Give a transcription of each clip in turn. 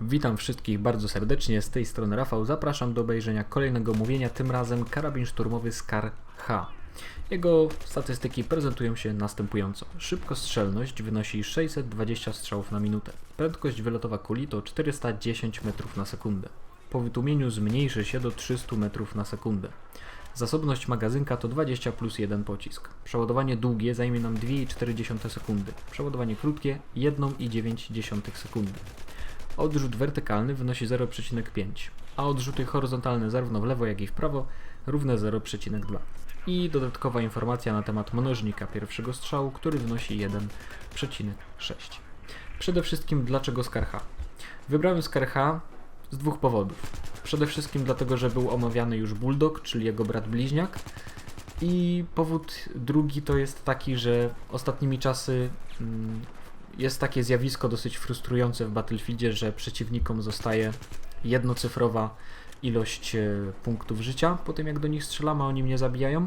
Witam wszystkich bardzo serdecznie, z tej strony Rafał. Zapraszam do obejrzenia kolejnego mówienia, tym razem karabin szturmowy Skar H. Jego statystyki prezentują się następująco. Szybkostrzelność wynosi 620 strzałów na minutę. Prędkość wylotowa kuli to 410 metrów na sekundę. Po wytłumieniu zmniejszy się do 300 metrów na sekundę. Zasobność magazynka to 20 plus 1 pocisk. Przeładowanie długie zajmie nam 2,4 sekundy. Przeładowanie krótkie 1,9 sekundy. Odrzut wertykalny wynosi 0,5, a odrzuty horyzontalne zarówno w lewo, jak i w prawo równe 0,2. I dodatkowa informacja na temat mnożnika pierwszego strzału, który wynosi 1,6. Przede wszystkim dlaczego Skarha? Wybrałem Skarha z dwóch powodów. Przede wszystkim dlatego, że był omawiany już Bulldog, czyli jego brat bliźniak. I powód drugi to jest taki, że ostatnimi czasy mm, jest takie zjawisko dosyć frustrujące w Battlefieldzie, że przeciwnikom zostaje jednocyfrowa ilość e, punktów życia po tym jak do nich strzelamy, a oni mnie zabijają.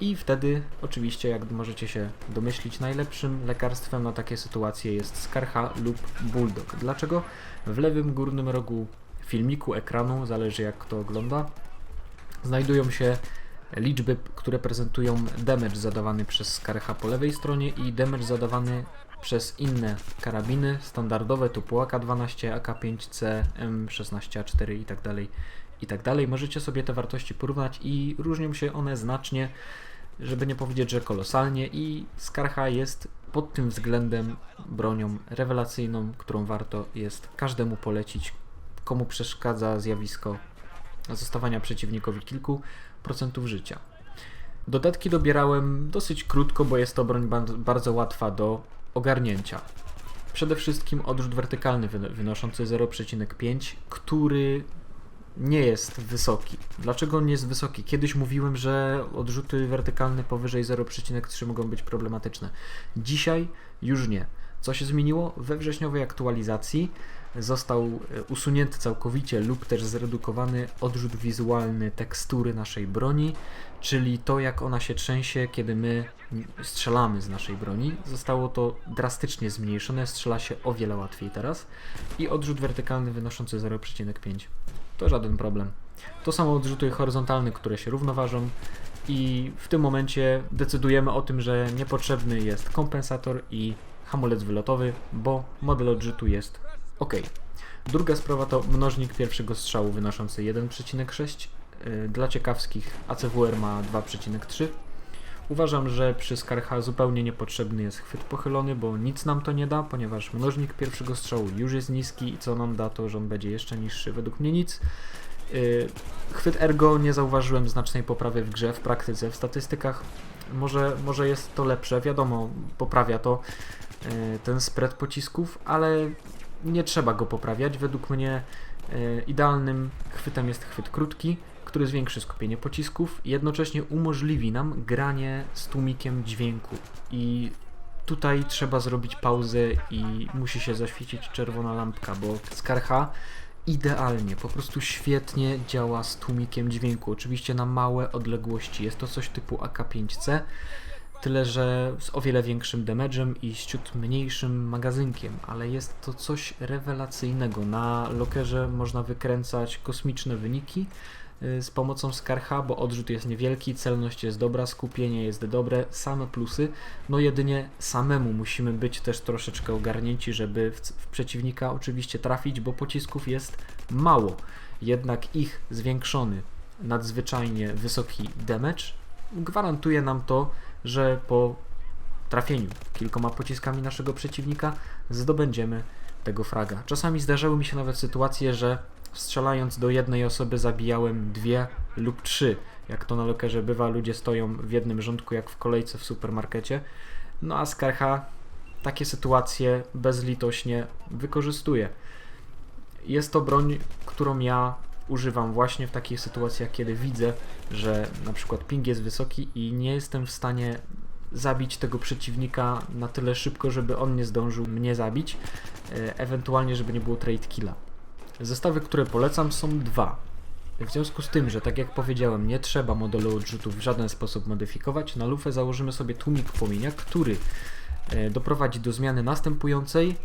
I wtedy, oczywiście, jak możecie się domyślić, najlepszym lekarstwem na takie sytuacje jest Skarha lub Bulldog. Dlaczego? W lewym górnym rogu filmiku, ekranu, zależy jak kto ogląda, znajdują się liczby, które prezentują damage zadawany przez Skarha po lewej stronie i damage zadawany przez inne karabiny standardowe typu AK-12, AK-5C, M16A4 i tak dalej i tak dalej. Możecie sobie te wartości porównać i różnią się one znacznie, żeby nie powiedzieć, że kolosalnie i Skarha jest pod tym względem bronią rewelacyjną, którą warto jest każdemu polecić, komu przeszkadza zjawisko zostawania przeciwnikowi kilku procentów życia. Dodatki dobierałem dosyć krótko, bo jest to broń bardzo łatwa do ogarnięcia. Przede wszystkim odrzut wertykalny wynoszący 0,5, który nie jest wysoki. Dlaczego on nie jest wysoki? Kiedyś mówiłem, że odrzuty wertykalne powyżej 0,3 mogą być problematyczne. Dzisiaj już nie. Co się zmieniło? We wrześniowej aktualizacji został e, usunięty całkowicie lub też zredukowany odrzut wizualny tekstury naszej broni, czyli to jak ona się trzęsie, kiedy my strzelamy z naszej broni. Zostało to drastycznie zmniejszone, strzela się o wiele łatwiej teraz i odrzut wertykalny wynoszący 0,5. To żaden problem. To samo odrzuty horyzontalne, które się równoważą i w tym momencie decydujemy o tym, że niepotrzebny jest kompensator i hamulec wylotowy, bo model odrzutu jest ok. Druga sprawa to mnożnik pierwszego strzału wynoszący 1,6. Y, dla ciekawskich ACWR ma 2,3. Uważam, że przy Skarha zupełnie niepotrzebny jest chwyt pochylony, bo nic nam to nie da, ponieważ mnożnik pierwszego strzału już jest niski i co nam da to, że on będzie jeszcze niższy. Według mnie nic. Y, chwyt ergo nie zauważyłem znacznej poprawy w grze, w praktyce, w statystykach. Może, może jest to lepsze, wiadomo, poprawia to y, ten spread pocisków, ale nie trzeba go poprawiać. Według mnie e, idealnym chwytem jest chwyt krótki, który zwiększy skupienie pocisków i jednocześnie umożliwi nam granie z tłumikiem dźwięku. I tutaj trzeba zrobić pauzę i musi się zaświecić czerwona lampka, bo Skarha idealnie, po prostu świetnie działa z tłumikiem dźwięku. Oczywiście na małe odległości. Jest to coś typu AK-5C, tyle że z o wiele większym damage'em i ciut mniejszym magazynkiem, ale jest to coś rewelacyjnego. Na lokerze można wykręcać kosmiczne wyniki y, z pomocą Skarha, bo odrzut jest niewielki, celność jest dobra, skupienie jest dobre, same plusy. No jedynie samemu musimy być też troszeczkę ogarnięci, żeby w, w przeciwnika oczywiście trafić, bo pocisków jest mało. Jednak ich zwiększony, nadzwyczajnie wysoki damage gwarantuje nam to, że po trafieniu kilkoma pociskami naszego przeciwnika zdobędziemy tego fraga. Czasami zdarzały mi się nawet sytuacje, że strzelając do jednej osoby zabijałem dwie lub trzy. Jak to na lokerze bywa, ludzie stoją w jednym rządku jak w kolejce w supermarkecie. No a Skarha takie sytuacje bezlitośnie wykorzystuje. Jest to broń, którą ja używam właśnie w takich sytuacjach, kiedy widzę, że na przykład ping jest wysoki i nie jestem w stanie zabić tego przeciwnika na tyle szybko, żeby on nie zdążył mnie zabić, e, ewentualnie żeby nie było trade killa. Zestawy, które polecam są dwa. W związku z tym, że tak jak powiedziałem, nie trzeba modelu odrzutów w żaden sposób modyfikować, na lufę założymy sobie tłumik płomienia, który e, doprowadzi do zmiany następującej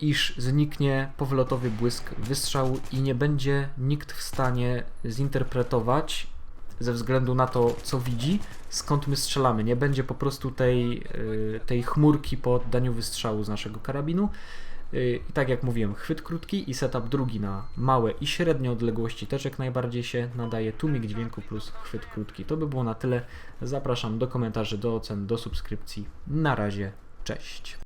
iż zniknie powrotowy błysk wystrzału i nie będzie nikt w stanie zinterpretować ze względu na to, co widzi, skąd my strzelamy. Nie będzie po prostu tej, y, tej chmurki po oddaniu wystrzału z naszego karabinu. Y, I tak jak mówiłem, chwyt krótki i setup drugi na małe i średnie odległości też jak najbardziej się nadaje. Tłumik dźwięku plus chwyt krótki. To by było na tyle. Zapraszam do komentarzy, do ocen, do subskrypcji. Na razie, cześć.